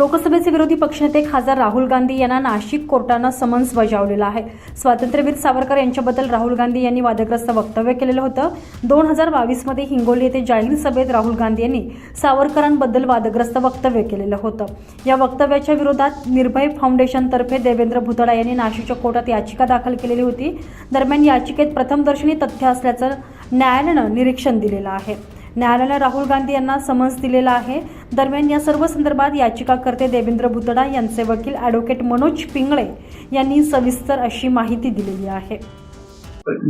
लोकसभेचे विरोधी पक्षनेते खासदार राहुल गांधी यांना नाशिक कोर्टानं समन्स बजावलेलं आहे. स्वातंत्र्यवीर सावरकर यांच्याबद्दल राहुल गांधी यांनी वादग्रस्त वक्तव्य केलेलं होतं. दोन हजार बावीसमध्ये हिंगोली येथे जाहीर सभेत राहुल गांधी यांनी सावरकरांबद्दल वादग्रस्त वक्तव्य केलेलं होतं. या वक्तव्याच्या विरोधात निर्भय फाउंडेशनतर्फे देवेंद्र भुतडा यांनी नाशिकच्या कोर्टात याचिका दाखल केलेली होती. दरम्यान याचिकेत प्रथमदर्शनी तथ्य असल्याचं न्यायालयानं निरीक्षण दिलेलं आहे. न्यायालयानं राहुल गांधी यांना समन्स दिलेला आहे. दरम्यान या सर्व संदर्भात याचिकाकर्ते देवेंद्र भुतडा यांचे वकील ॲडव्होकेट मनोज पिंगळे यांनी सविस्तर अशी माहिती दिलेली आहे.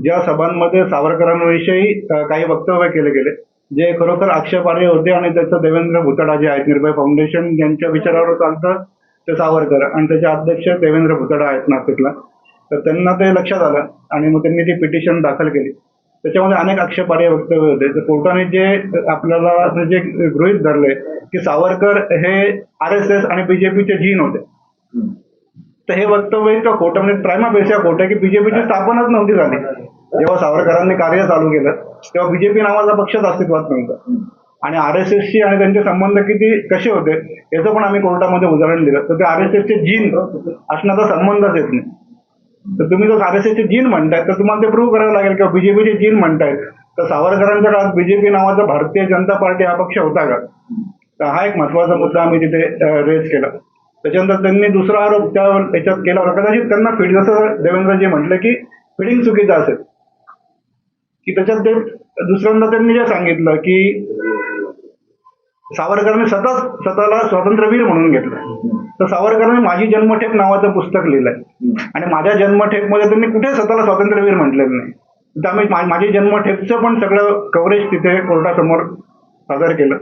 ज्या सभांमध्ये सावरकरांविषयी काही वक्तव्य केले गेले जे खरोखर आक्षेपार्ह होते आणि त्याचं देवेंद्र भुतडा जे आहेत निर्भय फाउंडेशन यांच्या विचारावर चालतं ते सावरकर आणि त्याचे अध्यक्ष देवेंद्र भुतडा आहेत नाशिकला. तर त्यांना ते लक्षात आलं आणि मग त्यांनी ती पिटिशन दाखल केली. त्याच्यामध्ये अनेक आक्षेपार्ह वक्तव्य होते. तर कोर्टाने जे आपल्याला जे गृहीत धरले की सावरकर हे आर एस एस आणि बीजेपीचे जीन होते तर हे वक्तव्य इतकं खोटं म्हणजे प्रायमा पेशा खोटं की बीजेपीची स्थापनाच नव्हती झाली. जेव्हा सावरकरांनी कार्य चालू केलं तेव्हा बीजेपी नावाचा पक्षच अस्तित्वात नव्हता. आणि आर एस एसशी आणि त्यांचे संबंध किती कसे होते याचं पण आम्ही कोर्टामध्ये उदाहरण दिलं. तर ते आर एस एसचे जीन असण्याचा संबंधच येत नाही. तर तुम्ही जर आरएसएसचे जीन म्हणताय तर तुम्हाला ते प्रूव्ह करावं लागेल किंवा बीजेपीचे जीन म्हणतायत. तर सावरकरांच्या काळात बीजेपी नावाचा भारतीय जनता पार्टी हा पक्ष होता का? तर हा एक महत्त्वाचा मुद्दा आम्ही तिथे रेज केला. त्याच्यानंतर त्यांनी दुसरा आरोप त्या याच्यात केला होता. कदाचित त्यांना फिड जसं देवेंद्रजी म्हटलं की फिडिंग चुकीचं असेल. की त्याच्यात ते दुसऱ्यांदा त्यांनी जे सांगितलं की सावरकरांनी स्वतःच स्वतःला स्वातंत्र्यवीर म्हणून घेतलं. तर सावरकरांनी माझी जन्मठेप नावाचं पुस्तक लिहिलंय. आणि माझ्या जन्मठेपमध्ये त्यांनी कुठे स्वतःला स्वातंत्र्यवीर म्हटलेलं नाही. त्यामुळे माझी जन्मठेपचं पण सगळं कव्हरेज तिथे कोर्टासमोर सादर केलं.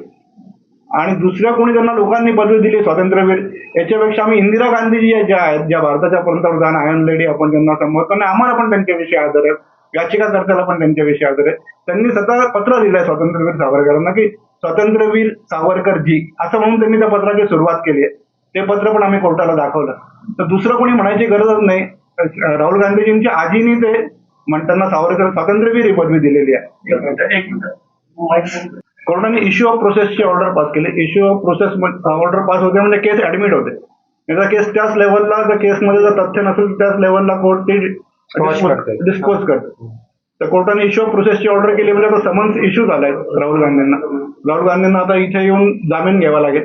आणि दुसऱ्या कोणी त्यांना लोकांनी पदवी दिली स्वातंत्र्यवीर याच्यापेक्षा आम्ही इंदिरा गांधीजी ज्या आहेत ज्या भारताच्या पंतप्रधान आयन लेडी आपण त्यांना संबोधतो आणि आम्हाला पण त्यांच्याविषयी आदर आहे. याचिकाकर्त्याला पण त्यांच्याविषयी आदर आहे. त्यांनी स्वतः पत्र लिहिलंय स्वातंत्र्यवीर सावरकरांना की स्वातंत्र्यवीर सावरकर जी असं म्हणून त्यांनी त्या पत्राची सुरुवात केली आहे. ते पत्र पण आम्ही कोर्टाला दाखवलं. तर दुसरं कोणी म्हणायची गरजच नाही. राहुल गांधीजींच्या आजीनी ते म्हणताना सावरकर स्वातंत्र्यवीर ही पदवी दिलेली आहे. एक कोर्टाने इश्यू ऑफ प्रोसेसची ऑर्डर पास केली. Issue of process order pass होते म्हणजे केस ऍडमिट होते. एकदा केस त्याच लेवलला जर केसमध्ये जर तथ्य नसेल तर त्याच लेवलला कोर्ट ते डिस्पोज करते. तर कोर्टाने इश्यू ऑफ प्रोसेसची ऑर्डर केली म्हणजे आता समन्स इश्यू झालाय राहुल गांधींना. राहुल गांधींना आता इथे येऊन जामीन घ्यावा लागेल.